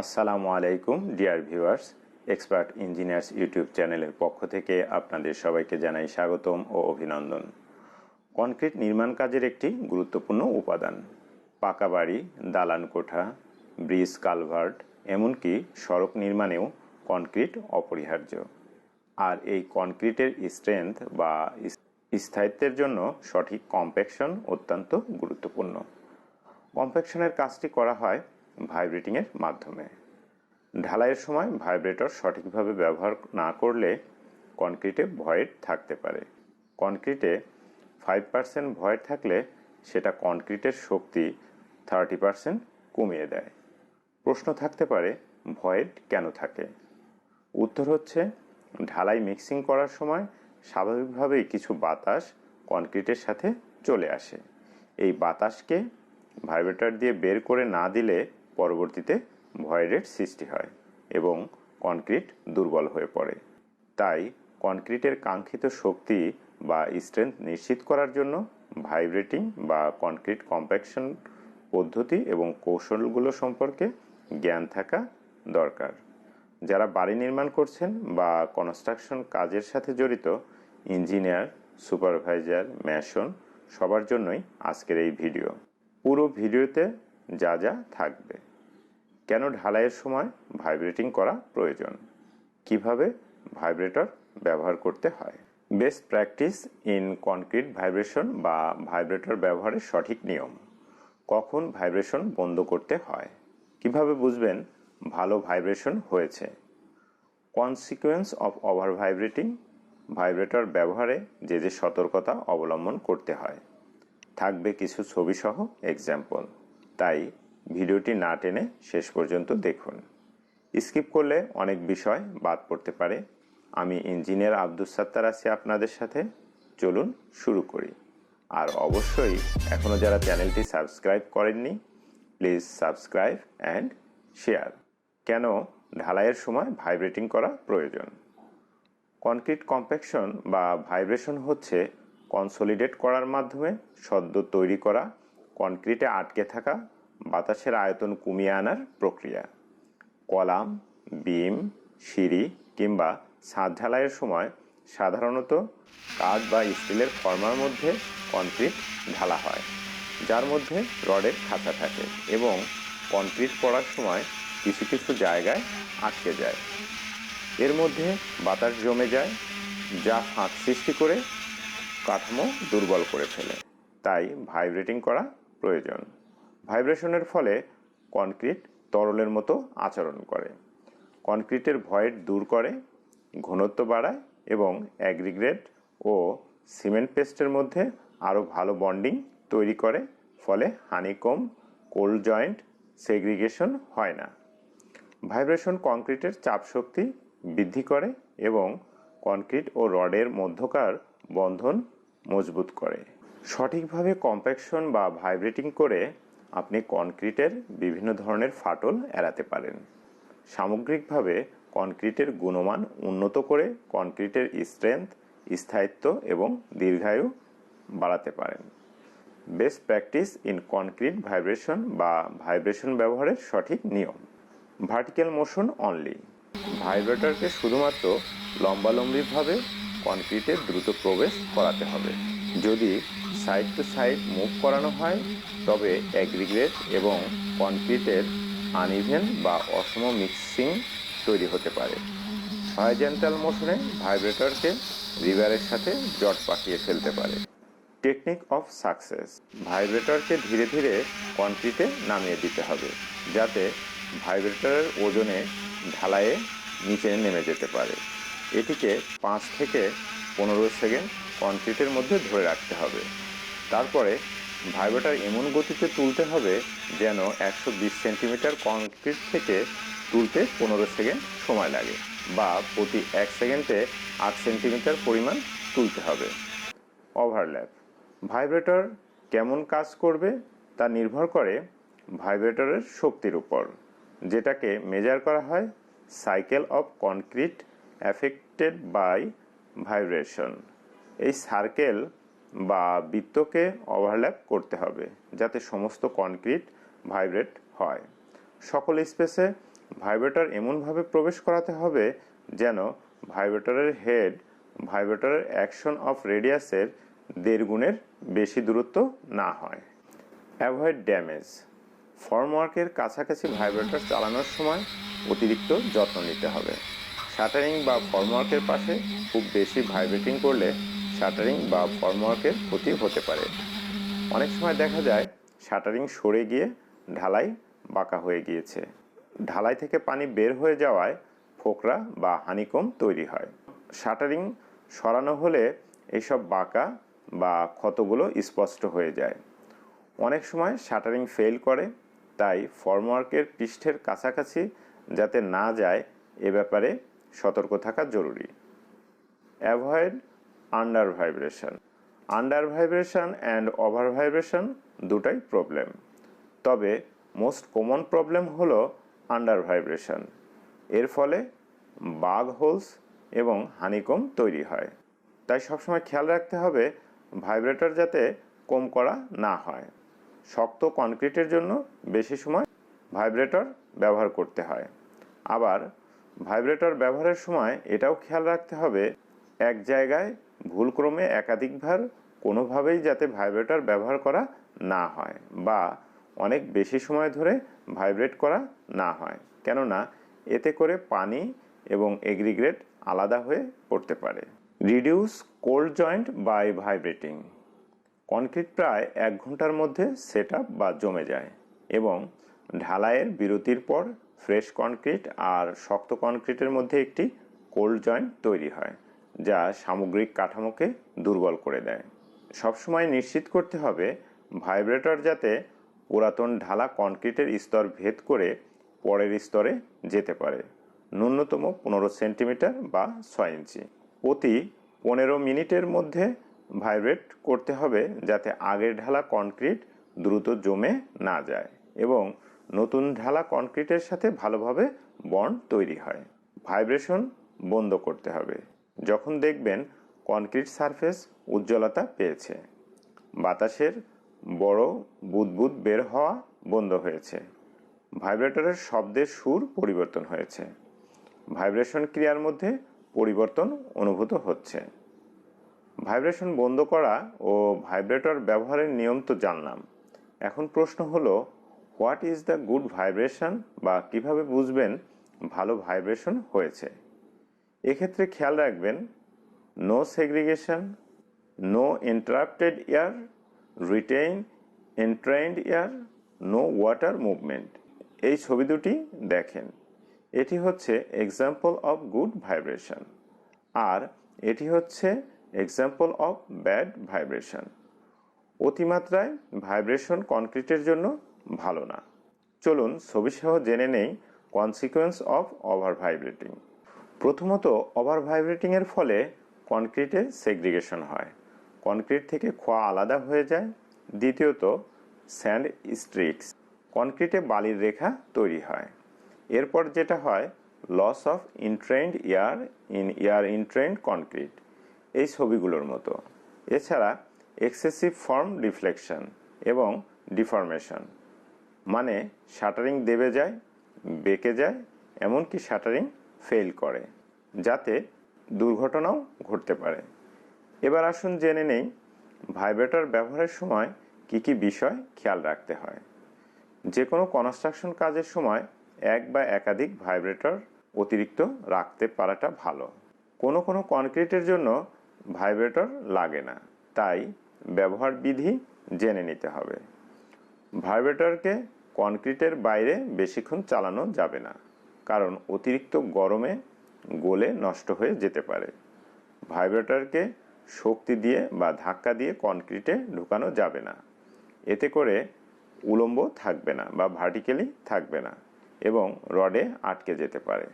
আসসালামু আলাইকুম, dear viewers, expert engineers YouTube চ্যানেলের পক্ষ থেকে আপনাদের সবাইকে জানাই স্বাগতম ও অভিনন্দন। কনক্রিট নির্মাণ কাজের একটি গুরুত্বপূর্ণ উপাদান। পাকা বাড়ি, দালান কোঠা, ব্রিজ কালভার্ট, এমনকি সড়ক নির্মাণেও কনক্রিট অপরিহার্য। আর এই কনক্রিটের স্ট্রেংথ বা স্থায়িত্বের জন্য সঠিক কম্প্যাকশন অত্যন্ত গুরুত্বপূর্ণ। কম্প্যাকশনের কাজটি করা হয় ভাইব্রেটিংয়ের মাধ্যমে। ঢালাইয়ের সময় ভাইব্রেটর সঠিকভাবে ব্যবহার না করলে কনক্রিটে ভয়েড থাকতে পারে। কনক্রিটে ফাইভ পার্সেন্ট ভয়েড থাকলে সেটা কনক্রিটের শক্তি থার্টি পার্সেন্ট কমিয়ে দেয়। প্রশ্ন থাকতে পারে, ভয়েড কেন থাকে? উত্তর হচ্ছে, ঢালাই মিক্সিং করার সময় স্বাভাবিকভাবেই কিছু বাতাস কনক্রিটের সাথে চলে আসে। এই বাতাসকে ভাইব্রেটর দিয়ে বের করে না দিলে পরবর্তীতে ভয়েডের সৃষ্টি হয় এবং কনক্রিট দুর্বল হয়ে পড়ে। তাই কনক্রিটের কাঙ্ক্ষিত শক্তি বা স্ট্রেংথ নিশ্চিত করার জন্য ভাইব্রেটিং বা কনক্রিট কম্প্যাকশন পদ্ধতি এবং কৌশলগুলো সম্পর্কে জ্ঞান থাকা দরকার। যারা বাড়ি নির্মাণ করছেন বা কনস্ট্রাকশন কাজের সাথে জড়িত ইঞ্জিনিয়ার সুপারভাইজার ম্যাশন সবার জন্যই আজকের এই ভিডিও পুরো ভিডিওতে যা যা থাকবে। কেন ঢালাইয়ের সময় ভাইব্রেটিং করা প্রয়োজন? কীভাবে ভাইব্রেটর ব্যবহার করতে হয়? Best practice in concrete vibration বা ভাইব্রেটর ব্যবহারের সঠিক নিয়ম। কখন ভাইব্রেশন বন্ধ করতে হয়? কীভাবে বুঝবেন ভালো ভাইব্রেশন হয়েছে? Consequence of over vibrating, vibrator ব্যবহারে যে যে সতর্কতা অবলম্বন করতে হয়। থাকবে কিছু ছবিসহ এক্সাম্পল। তাই ভিডিওটি না টেনে শেষ পর্যন্ত দেখুন। স্কিপ করলে অনেক বিষয় বাদ পড়তে পারে। আমি ইঞ্জিনিয়ার আব্দুল সাত্তার আছি আপনাদের সাথে। চলুন শুরু করি। আর অবশ্যই এখনও যারা চ্যানেলটি সাবস্ক্রাইব করেননি, প্লিজ সাবস্ক্রাইব অ্যান্ড শেয়ার। কেন ঢালাইয়ের সময় ভাইব্রেটিং করা প্রয়োজন? কনক্রিট কম্প্যাকশন বা ভাইব্রেশন হচ্ছে কনসোলিডেট করার মাধ্যমে সদ্য তৈরি করা কনক্রিটে আটকে থাকা বাতাসের আয়তন কমিয়ে আনার প্রক্রিয়া। কলাম, বিম, সিঁড়ি কিংবা ছাদ ঢালাইয়ের সময় সাধারণত কাঠ বা স্টিলের ফর্মার মধ্যে কনক্রিট ঢালা হয়, যার মধ্যে রডের খাঁচা থাকে এবং কনক্রিট পড়ার সময় কিছু কিছু জায়গায় আটকে যায়। এর মধ্যে বাতাস জমে যায়, যা ফাঁক সৃষ্টি করে কাঠামো দুর্বল করে ফেলে। তাই ভাইব্রেটিং করা প্রয়োজন। ভাইব্রেশনের ফলে কনক্রিট তরলের মতো আচরণ করে। কনক্রিটের ভয়েড দূর করে, ঘনত্ব বাড়ায় এবং অ্যাগ্রিগ্রেট ও সিমেন্ট পেস্টের মধ্যে আরও ভালো বন্ডিং তৈরি করে, ফলে হানিকম, কোল্ড জয়েন্ট, সেগ্রিগেশন হয় না। ভাইব্রেশন কনক্রিটের চাপ শক্তি বৃদ্ধি করে এবং কনক্রিট ও রডের মধ্যকার বন্ধন মজবুত করে। সঠিকভাবে কম্প্যাকশন বা ভাইব্রেটিং করে আপনি কনক্রিটের বিভিন্ন ধরনের ফাটল এড়াতে পারেন। সামগ্রিকভাবে কনক্রিটের গুণমান উন্নত করে কনক্রিটের স্ট্রেংথ, স্থায়িত্ব এবং দীর্ঘায়ু বাড়াতে পারেন। Best practice in concrete vibration বা ভাইব্রেশন ব্যবহারের সঠিক নিয়ম। Vertical motion only. ভাইব্রেটরকে শুধুমাত্র লম্বালম্বিভাবে কনক্রিটে দ্রুত প্রবেশ করাতে হবে। যদি সাইড টু সাইড মুভ করানো হয়, তবে অ্যাগ্রিগেট এবং কনক্রিটের আনইভেন বা অসম মিক্সিং তৈরি হতে পারে। হরাইজেন্টাল মোশনে ভাইব্রেটরকে রিভারের সাথে জট পাকিয়ে ফেলতে পারে। টেকনিক অফ সাকসেস, ভাইব্রেটরকে ধীরে ধীরে কনক্রিটে নামিয়ে দিতে হবে, যাতে ভাইব্রেটরের ওজনে ঢালাইয়ে নিচে নেমে যেতে পারে। এটিকে পাঁচ থেকে পনেরো সেকেন্ড কনক্রিটের মধ্যে ধরে রাখতে হবে। তারপরে ভাইব্রেটার এমন গতিতে তুলতে হবে যেন একশো বিশ সেন্টিমিটার কংক্রিট থেকে তুলতে পনেরো সেকেন্ড সময় লাগে বা প্রতি এক সেকেন্ডে আট সেন্টিমিটার পরিমাণ তুলতে হবে। ওভারল্যাপ ভাইব্রেটর কেমন কাজ করবে তা নির্ভর করে ভাইব্রেটরের শক্তির উপর, যেটাকে মেজার করা হয় cycle of concrete affected by vibration এই সার্কেল বা বৃত্তকে ওভারল্যাপ করতে হবে যাতে সমস্ত কনক্রিট ভাইব্রেট হয়। সকল স্পেসে ভাইব্রেটর এমনভাবে প্রবেশ করাতে হবে যেন ভাইব্রেটরের হেড ভাইব্রেটরের অ্যাকশন অফ রেডিয়াসের দেড় গুণের বেশি দূরত্ব না হয়। অ্যাভয়েড ড্যামেজ ফর্মওয়ার্কের কাছাকাছি ভাইব্রেটর চালানোর সময় অতিরিক্ত যত্ন নিতে হবে। শাটারিং বা ফর্মওয়ার্কের পাশে খুব বেশি ভাইব্রেটিং করলে শাটারিং বা ফর্মওয়ার্কের ক্ষতি হতে পারে। অনেক সময় দেখা যায়, শাটারিং সরে গিয়ে ঢালাই বাঁকা হয়ে গিয়েছে। ঢালাই থেকে পানি বের হয়ে যাওয়ায় ফোকরা বা হানিকম তৈরি হয়। শাটারিং সরানো হলে এইসব বাঁকা বা ক্ষতগুলো স্পষ্ট হয়ে যায়। অনেক সময় শাটারিং ফেল করে, তাই ফর্মওয়ার্কের পৃষ্ঠের কাছাকাছি যাতে না যায়, এ ব্যাপারে সতর্ক থাকা জরুরি। Avoid under vibration under vibration and over vibration দুটাই প্রবলেম তবে মোস্ট কমন প্রবলেম হলো আন্ডার ভাইব্রেশন এর ফলে বাগ হোলস এবং হানিকম তৈরি হয়। তাই সবসময় খেয়াল রাখতে হবে ভাইব্রেটর যাতে কম করা না হয়। শক্ত কনক্রিটের জন্য বেশি সময় ভাইব্রেটর ব্যবহার করতে হয়। আবার ভাইব্রেটর ব্যবহারের সময় এটাও খেয়াল রাখতে হবে এক জায়গায় ভুলক্রমে একাধিকবার কোনোভাবেই যাতে ভাইব্রেটার ব্যবহার করা না হয় বা অনেক বেশি সময় ধরে ভাইব্রেট করা না হয়। কেননা, এতে করে পানি এবং এগ্রিগ্রেট আলাদা হয়ে পড়তে পারে। Reduce cold joint by vibrating. Concrete প্রায় এক ঘণ্টার মধ্যে সেট বা জমে যায় এবং ঢালাইয়ের বিরতির পর ফ্রেশ কনক্রিট আর শক্ত কনক্রিটের মধ্যে একটি কোল্ড জয়েন্ট তৈরি হয়। যা সামগ্রিক কাঠামোকে দুর্বল করে দেয়। সবসময় নিশ্চিত করতে হবে ভাইব্রেটর যাতে পুরাতন ঢালা কনক্রিটের স্তর ভেদ করে পরের স্তরে যেতে পারে, ন্যূনতম পনেরো সেন্টিমিটার বা ছয় ইঞ্চি। প্রতি পনেরো মিনিটের মধ্যে ভাইব্রেট করতে হবে যাতে আগের ঢালা কনক্রিট দ্রুত জমে না যায় এবং নতুন ঢালা কনক্রিটের সাথে ভালোভাবে বন্ড তৈরি হয়। ভাইব্রেশন বন্ধ করতে হবে। যখন দেখবেন কনক্রিট সারফেস উজ্জ্বলতা পেয়েছে। বাতাসের বড় বুদবুদ বের হওয়া বন্ধ হয়েছে। ভাইব্রেটরের শব্দের সুর পরিবর্তন হয়েছে। ভাইব্রেশন ক্রিয়ার মধ্যে পরিবর্তন অনুভূত হচ্ছে। ভাইব্রেশন বন্ধ করা ও ভাইব্রেটর ব্যবহারের নিয়ম তো জানলাম। এখন প্রশ্ন হলো, what is the good vibration বা কীভাবে বুঝবেন ভালো ভাইব্রেশন হয়েছে? এক্ষেত্রে খেয়াল রাখবেন no segregation no interrupted air retain entrained air no water movement এই ছবি দুটি দেখেন। এটি হচ্ছে এক্সাম্পল অফ গুড ভাইব্রেশন আর এটি হচ্ছে এক্সাম্পল অফ ব্যাড ভাইব্রেশন অতিমাত্রায় ভাইব্রেশন কনক্রিটের জন্য ভালো না। চলুন ছবিসহ জেনে নেই কনসিকোয়েন্স অফ ওভার ভাইব্রেটিং প্রথমত ওভার ভাইব্রেটিংয়ের ফলে কনক্রিটে সেগ্রিগেশন হয়। কনক্রিট থেকে খোয়া আলাদা হয়ে যায়। দ্বিতীয়ত, স্যান্ড স্ট্রিক্স। কনক্রিটে বালির রেখা তৈরি হয়। এরপর যেটা হয়, loss of entrained air in air entrained concrete, এই ছবিগুলোর মতো। এছাড়া, এক্সেসিভ ফর্ম রিফ্লেকশন এবং ডিফরমেশন মানে শাটারিং দেবে যায়, বেঁকে যায়, এমনকি শাটারিং ফেল করে, যাতে দুর্ঘটনাও ঘটতে পারে। এবার আসুন জেনে নেই, ভাইব্রেটর ব্যবহারের সময় কি কি বিষয় খেয়াল রাখতে হয়। যে কোনো কনস্ট্রাকশন কাজের সময় এক বা একাধিক ভাইব্রেটর অতিরিক্ত রাখতে পারাটা ভালো। কোনো কোনো কনক্রিটের জন্য ভাইব্রেটর লাগে না, তাই ব্যবহার বিধি জেনে নিতে হবে। ভাইব্রেটরকে কনক্রিটের বাইরে বেশিক্ষণ চালানো যাবে না। কারণ অতিরিক্ত গরমে গলে নষ্ট হয়ে যেতে পারে। ভাইব্রেটারকে শক্তি দিয়ে বা ধাক্কা দিয়ে কনক্রিটে ঢুকানো যাবে না। এতে করে উলম্ব থাকবে না বা ভার্টিক্যালি থাকবে না এবং রডে আটকে যেতে পারে।